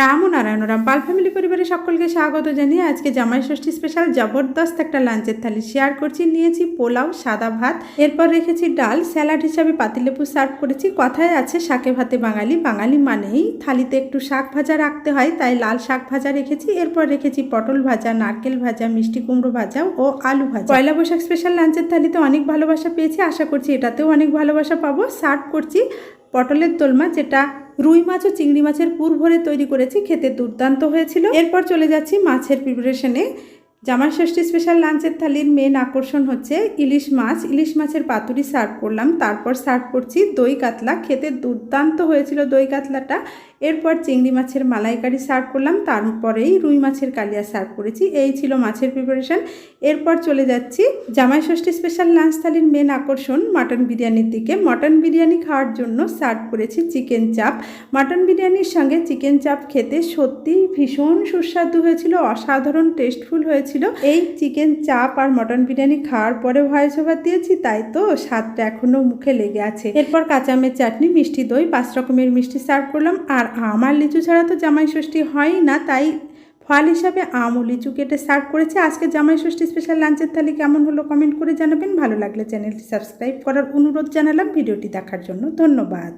রাম ও নারায়ণ রাম পাল ফ্যামিলি পরিবারের সকলকে স্বাগত জানিয়ে আজকে জামাই ষষ্ঠী স্পেশাল জবরদস্ত একটা লাঞ্চের থালি শেয়ার করছি। নিয়েছি পোলাও, সাদা ভাত, এরপর রেখেছি ডাল স্যালাড হিসাবে পাতিলেবু সার্ভ করেছি। কথায় আছে, শাকে ভাতে বাঙালি বাঙালি মানেই থালিতে একটু শাক ভাজা রাখতে হয়, তাই লাল শাক ভাজা রেখেছি। এরপর রেখেছি পটল ভাজা, নারকেল ভাজা, মিষ্টি কুমড়ো ভাজা ও আলু ভাজা। পয়লা বৈশাখ স্পেশাল লাঞ্চের থালিতে অনেক ভালোবাসা পেয়েছি, আশা করছি এটাতেও অনেক ভালোবাসা পাবো। সার্ভ করছি পটলের দোলমা, যেটা রুই মাছ ও চিংড়ি মাছের পুর ভরে তৈরি করেছি, খেতে দুর্দান্ত হয়েছিল। এরপর চলে যাচ্ছি মাছের প্রিপারেশনে জামার ষষ্ঠী স্পেশাল লাঞ্চের থালির মেন আকর্ষণ হচ্ছে ইলিশ মাছ। ইলিশ মাছের পাতুরি সার্ভ করলাম, তারপর সার্ভ করছি দই কাতলা। খেতে দুর্দান্ত হয়েছিল দই কাতলাটা। এরপর চিংড়ি মাছের মালাইকারি সার্ভ করলাম, তারপরেই রুই মাছের কালিয়া সার্ভ করেছি, এই ছিল মাছের প্রিপারেশন এরপর চলে যাচ্ছি জামাই ষষ্ঠী স্পেশাল লাঞ্চ থালির মেন আকর্ষণ মাটন বিরিয়ানির দিকে। মটন বিরিয়ানি খাওয়ার জন্য সার্ভ করেছি চিকেন চাপ মাটন বিরিয়ানির সঙ্গে চিকেন চাপ খেতে সত্যি ভীষণ সুস্বাদু হয়েছিল, অসাধারণ টেস্টফুল হয়েছিল। এই চিকেন চাপ আর মটন বিরিয়ানি খাওয়ার পরে ভয়েস ওভার দিয়েছি, তাই তো স্বাদটা এখনও মুখে লেগে আছে। এরপর কাঁচামের চাটনি, মিষ্টি দই, পাঁচ রকমের মিষ্টি সার্ভ করলাম, আর আমার লিচু ছাড়া তো জামাই ষষ্ঠী হয়ই না, তাই ফল হিসাবে আম ও লিচু কেটে সার্ভ করেছি। আজকে জামাই ষষ্ঠী স্পেশাল লাঞ্চের থালি কেমন হলো কমেন্ট করে জানাবেন। ভালো লাগলে চ্যানেলটি সাবস্ক্রাইব করার অনুরোধ জানালাম। ভিডিওটি দেখার জন্য ধন্যবাদ।